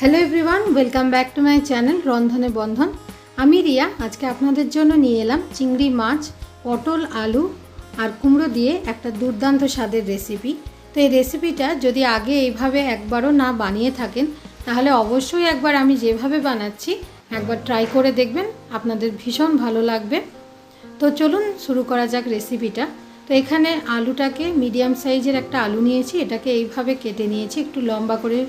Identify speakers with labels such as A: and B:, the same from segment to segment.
A: Hello everyone welcome back to my channel Rondhone Bondhon আমি রিয়া, আজকে আপনাদের জন্য নিয়ে এলাম চিংড়ি মাছ, পটল, আলু আর কুমড়ো দিয়ে একটা দুর্দান্ত স্বাদের রেসিপি তো এই রেসিপিটা যদি আগে এইভাবে একবারও না বানিয়ে থাকেন, তাহলে অবশ্যই একবার আমি যেভাবে বানাচ্ছি, একবার ট্রাই করে দেখবেন, আপনাদের ভীষণ ভালো লাগবে। তো চলুন শুরু করা যাক রেসিপিটা তো এখানে আলুটাকে মিডিয়াম সাইজের একটা আলু নিয়েছি, এটাকে এইভাবে কেটে নিয়েছি, একটু লম্বা করে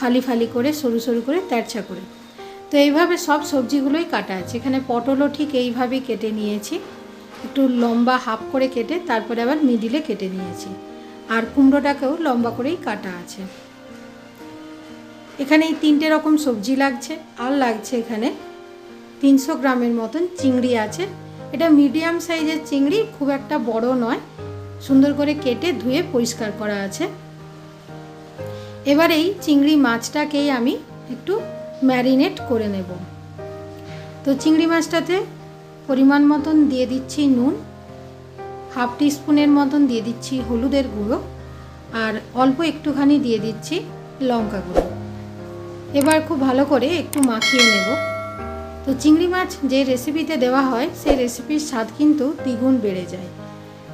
A: ফালি ফালি করে, সরু সরু করে তেরছা করে। তো এইভাবে সব সবজিগুলোই কাটা আছে। এখানে পটলও ঠিক এইভাবেই কেটে নিয়েছি। একটু লম্বা হাফ করে কেটে, তারপরে আবার মিডিলে কেটে নিয়েছি। আর কুমড়োটাকেও লম্বা করেই কাটা আছে। এখানে এই তিনটে রকম সবজি লাগছে। আর লাগছে এখানে তিনশো গ্রামের মতন চিংড়ি আছে। এটা মিডিয়াম সাইজের চিংড়ি, খুব একটা বড় নয়। সুন্দর করে কেটে ধুয়ে পরিষ্কার করা আছে। এবার এই চিংড়ি মাছটাকেই আমি একটু ম্যারিনেট করে নেব। তো চিংড়ি মাছটাতে পরিমাণ মতন দিয়ে দিচ্ছি নুন, হাফ স্পুনের মতন দিয়ে দিচ্ছি হলুদের গুঁড়ো আর অল্প একটুখানি দিয়ে দিচ্ছি লঙ্কা গুঁড়ো। এবার খুব ভালো করে একটু মাখিয়ে নেব। তো চিংড়ি মাছ যে রেসিপিতে দেওয়া হয়, সেই রেসিপির স্বাদ কিন্তু দ্বিগুণ বেড়ে যায়।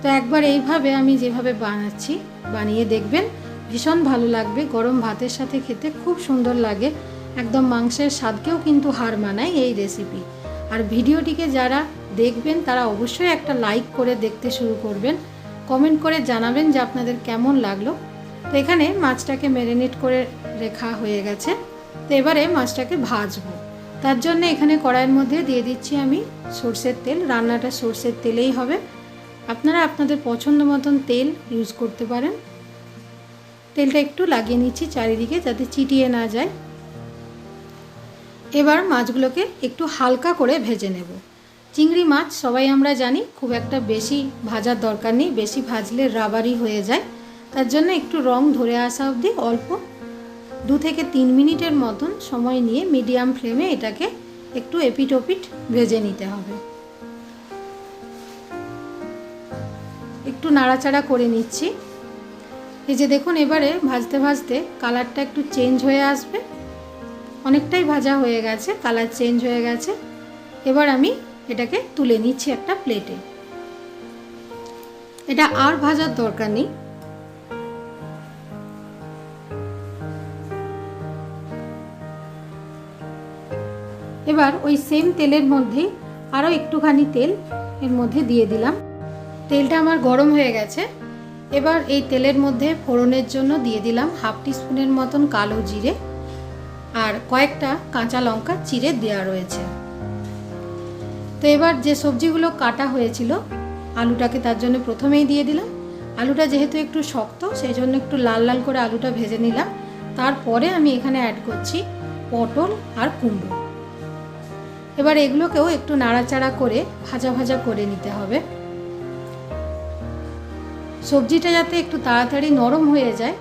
A: তো একবার এইভাবে আমি যেভাবে বানাচ্ছি, বানিয়ে দেখবেন। ভীষণ ভালো লাগবে। গরম ভাতের সাথে খেতে খুব সুন্দর লাগে। একদম মাংসের স্বাদকেও কিন্তু হার মানায় এই রেসিপি আর ভিডিওটিকে যারা দেখবেন, তারা অবশ্যই একটা লাইক করে দেখতে শুরু করবেন। কমেন্ট করে জানাবেন যে আপনাদের কেমন লাগল। তো এখানে মাছটাকে ম্যারিনেট করে রেখা হয়ে গেছে। তো এবারে মাছটাকে ভাজবো। তার জন্য এখানে কড়াইয়ের মধ্যে দিয়ে দিচ্ছি আমি সর্ষের তেল। রান্নাটা সর্ষের তেলেই হবে। আপনারা আপনাদের পছন্দ মতন তেল ইউজ করতে পারেন। তেলটা একটু লাগিয়ে নিচ্ছি চারিদিকে যাতে চিটিয়ে না যায়। এবার মাছগুলোকে একটু হালকা করে ভেজে নেব। চিংড়ি মাছ সবাই আমরা জানি খুব একটা বেশি ভাজার দরকার নেই, বেশি ভাজলে রাবারি হয়ে যায়। তার জন্য একটু রং ধরে আসা অবধি অল্প দু থেকে তিন মিনিটের মতন সময় নিয়ে মিডিয়াম ফ্লেমে এটাকে একটু এপিট ওপিট ভেজে নিতে হবে। একটু নাড়াচাড়া করে নিচ্ছি। এই যে দেখুন, এবারে ভাজতে ভাজতে কালারটা একটু চেঞ্জ হয়ে আসবে। অনেকটাই ভাজা হয়ে গেছে, কালার চেঞ্জ হয়ে গেছে। এবার আমি এটাকে তুলে নিচ্ছি একটা প্লেটে। এটা আর ভাজার দরকার নেই। এবার ওই সেম তেলের মধ্যে আরও একটুখানি তেল এর মধ্যে দিয়ে দিলাম। তেলটা আমার গরম হয়ে গেছে। এবার এই তেলের মধ্যে ফোড়নের জন্য দিয়ে দিলাম হাফ স্পুনের মতন কালো জিরে আর কয়েকটা কাঁচা লঙ্কা চিড়ে দেওয়া রয়েছে। তো এবার যে সবজিগুলো কাটা হয়েছিল, আলুটাকে তার জন্য প্রথমেই দিয়ে দিলাম। আলুটা যেহেতু একটু শক্ত, সেই জন্য একটু লাল লাল করে আলুটা ভেজে নিলাম। তারপরে আমি এখানে অ্যাড করছি পটল আর কুমড়ো। এবার এগুলোকেও একটু নাড়াচাড়া করে ভাজা ভাজা করে নিতে হবে। সবজিটা যাতে একটু তাড়াতাড়ি নরম হয়ে যায়,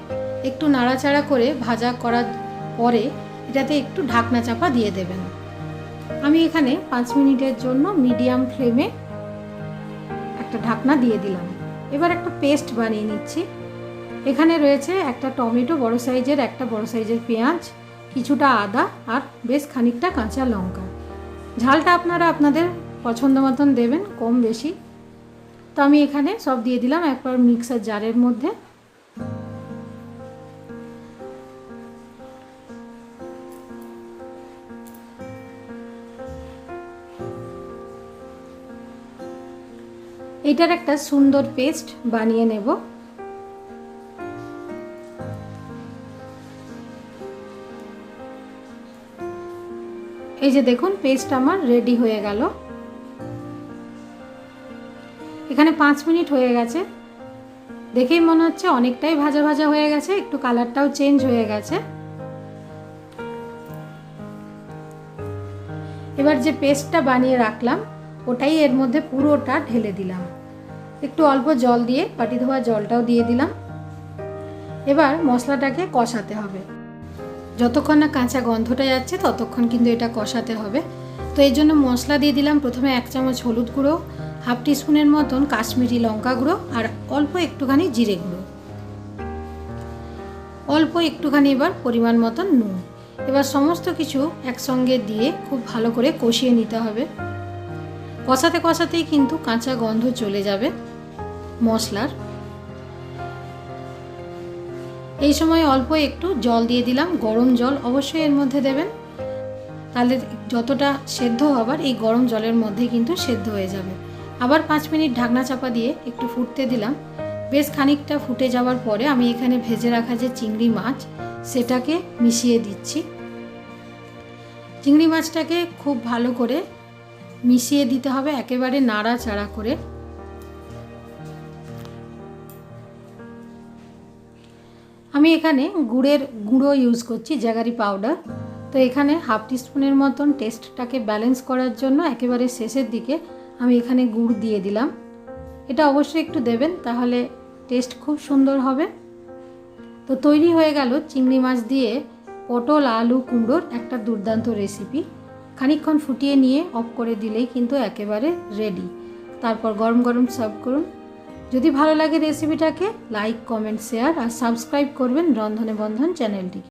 A: একটু নাড়াচাড়া করে ভাজা করার পরে এটাতে একটু ঢাকনা চাপা দিয়ে দেবেন। আমি এখানে পাঁচ মিনিটের জন্য মিডিয়াম ফ্লেমে একটা ঢাকনা দিয়ে দিলাম। এবার একটা পেস্ট বানিয়ে নিচ্ছি। এখানে রয়েছে একটা টমেটো বড় সাইজের, একটা বড় সাইজের পেঁয়াজ, কিছুটা আদা আর বেশ খানিকটা কাঁচা লঙ্কা। ঝালটা আপনারা আপনাদের পছন্দ মতন দেবেন, কম বেশি। তো আমি এখানে সব দিয়ে দিলাম একবার মিক্সার জারের মধ্যে। এটার একটা সুন্দর পেস্ট বানিয়ে নেব। এই যে দেখুন, পেস্ট আমার রেডি হয়ে গেল। এখানে পাঁচ মিনিট হয়ে গেছে। দেখেই মনে হচ্ছে অনেকটাই ভাজা ভাজা হয়ে গেছে, একটু কালারটাও চেঞ্জ হয়ে গেছে। এবার যে পেস্টটা বানিয়ে রাখলাম, ওটাই এর মধ্যে পুরোটা ঢেলে দিলাম। একটু অল্প জল দিয়ে পাটি ধোয়া জলটাও দিয়ে দিলাম। এবার মশলাটাকে কষাতে হবে। যতক্ষণ না কাঁচা গন্ধটা যাচ্ছে, ততক্ষণ কিন্তু এটা কষাতে হবে। তো এই জন্য মশলা দিয়ে দিলাম প্রথমে এক চামচ হলুদ গুঁড়ো হাফ টিস্পুনের মতন কাশ্মীরি লঙ্কা গুঁড়ো আর অল্প একটুখানি জিরে গুঁড়ো। অল্প একটুখানি এবার পরিমাণ মতন নুন। এবার সমস্ত কিছু একসঙ্গে দিয়ে খুব ভালো করে কষিয়ে নিতে হবে। কষাতে কষাতেই কিন্তু কাঁচা গন্ধ চলে যাবে মশলার। এই সময় অল্প একটু জল দিয়ে দিলাম, গরম জল অবশ্যই এর মধ্যে দেবেন। তাহলে যতটা সেদ্ধ হবার এই গরম জলের মধ্যে কিন্তু সেদ্ধ হয়ে যাবে। আবার পাঁচ মিনিট ঢাকনা চাপা দিয়ে একটু ফুটতে দিলাম। বেশ খানিকটা ফুটে যাওয়ার পরে আমি এখানে ভেজে রাখা যে চিংড়ি মাছ, সেটাকে মিশিয়ে দিচ্ছি। চিংড়ি মাছটাকে খুব ভালো করে মিশিয়ে দিতে হবে একেবারে নাড়াচাড়া করে। আমি এখানে গুড়ের গুঁড়ো ইউজ করছি জ্যাগারি পাউডার তো এখানে হাফ টিস্পুনের মতন টেস্টটাকে ব্যালেন্স করার জন্য একেবারে শেষের দিকে আমি এখানে গুড় দিয়ে দিলাম। এটা অবশ্যই একটু দেবেন, তাহলে টেস্ট খুব সুন্দর হবে। তো তৈরি হয়ে গেল চিংড়ি মাছ দিয়ে পটল, আলু, কুমড়োর একটা দুর্দান্ত রেসিপি খানিকক্ষণ ফুটিয়ে নিয়ে অফ করে দিলেই কিন্তু একেবারে রেডি তারপর গরম গরম সার্ভ করুন। যদি ভালো লাগে রেসিপিটাকে লাইক কমেন্ট শেয়ার আর সাবস্ক্রাইব করবেন রন্ধনে বন্ধন চ্যানেলটি